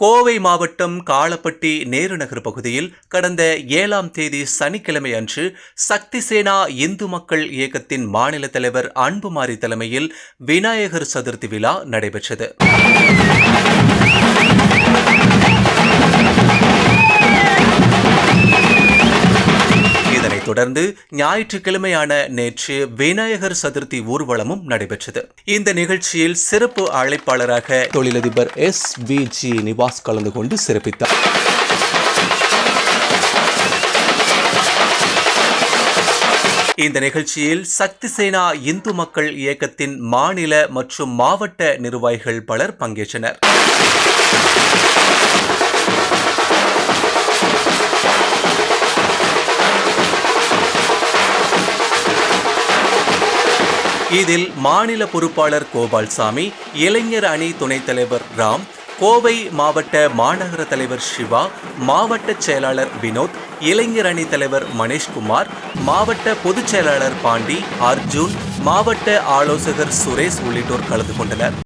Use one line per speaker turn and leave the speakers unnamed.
கோவை மாவட்டம் காளப்பட்டி நேருநகர் பகுதியில் கடந்த ஏழாம் தேதி சனிக்கிழமை அன்று சக்தி சேனா இந்து மக்கள் இயக்கத்தின் மாநில தலைவர் அன்புமாரி தலைமையில் விநாயகர் சதுர்த்தி விழா நடைபெற்றது. இதனைத் தொடர்ந்து ஞாயிற்றுக்கிழமையான நேற்று விநாயகர் சதுர்த்தி ஊர்வலமும் நடைபெற்றது. இந்த நிகழ்ச்சியில் சிறப்பு அழைப்பாளராக தொழிலதிபர் எஸ் வி ஜி நிவாஸ் கலந்து கொண்டு சிறப்பித்தார். இந்த நிகழ்ச்சியில் சக்தி சேனா இந்து மக்கள் இயக்கத்தின் மாநில மற்றும் மாவட்ட நிர்வாகிகள் பலர் பங்கேற்றனர். இதில் மாநில பொறுப்பாளர் கோபால்சாமி இளைஞர் அணி துணைத் தலைவர் ராம் கோவை மாவட்ட மாநகர தலைவர் சிவா மாவட்ட செயலாளர் வினோத் இளைஞர் அணி தலைவர் மணேஷ்குமார் மாவட்ட பொதுச் செயலாளர் பாண்டி அர்ஜுன் மாவட்ட ஆலோசகர் சுரேஷ் உள்ளிட்டோர் கலந்து கொண்டனர்.